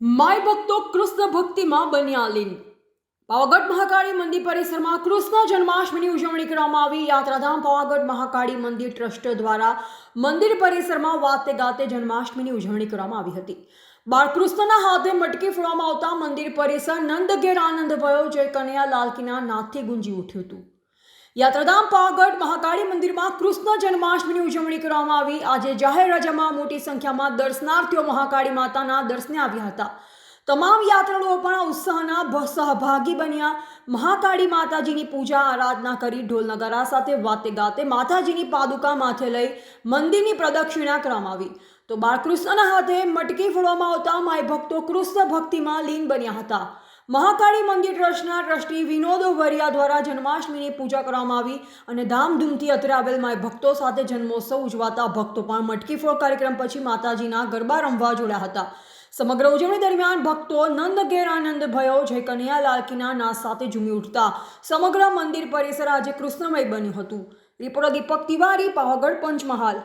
My ભક્તો કૃષ્ણ ભક્તિમાં બન્યા લીન. પાવાગઢ મહાકાળી મંદિર પરિસરમાં કૃષ્ણ જન્માષ્ટમીની ઉજવણી કરવામાં આવી. યાત્રાધામ પાવાગઢ મહાકાળી મંદિર ટ્રસ્ટ દ્વારા મંદિર પરિસરમાં વાતે ગાતે જન્માષ્ટમીની ઉજવણી કરવામાં આવી હતી. બાળકૃષ્ણના હાથે મટકી ફોડવામાં આવતા મંદિર પરિસર નંદ ઘેર આનંદ ભયો. જય કનૈયા લાલકીના નાથથી ગુંજી ઉઠ્યું હતું. યાત્રાધામ પાવાગઢ મહાકાળી મંદિરમાં કૃષ્ણ જન્માષ્ટમીની ઉજવણી કરવામાં આવી. આજે જાહેર રજામાં મોટી સંખ્યામાં દર્શનાર્થીઓ મહાકાળી માતાના દર્શને આવ્યા હતા. તમામ યાત્રાળુઓ પણ ઉત્સાહના સહભાગી બન્યા. મહાકાળી માતાજીની પૂજા, આરાધના કરી ઢોલ નગારા સાથે વાતે ગાતે માતાજીની પાદુકા માથે લઈ મંદિરની પ્રદક્ષિણા કરવામાં આવી. તો બાળકૃષ્ણના હાથે મટકી ફોડવામાં આવતા માય ભક્તો કૃષ્ણ ભક્તિમાં લીન બન્યા હતા. મહાકાળી મંદિર ટ્રસ્ટના ટ્રસ્ટી વિનોદ વરિયા દ્વારા જન્માષ્ટમીની પૂજા કરવામાં આવી અને ધામધૂમથી અત્રે માય ભક્તો સાથે જન્મોત્સવ ઉજવાતા ભક્તો પણ મટકી ફોડ કાર્યક્રમ પછી માતાજીના ગરબા રમવા જોડ્યા હતા. સમગ્ર ઉજવણી દરમિયાન ભક્તો નંદ, ઘેર આનંદ, ભયો, જય કનૈયા લાલકીના નાદ સાથે ઝૂમી ઉઠતા સમગ્ર મંદિર પરિસર આજે કૃષ્ણમય બન્યું હતું. રિપોર્ટર દીપક તિવારી, પાવાગઢ, પંચમહાલ.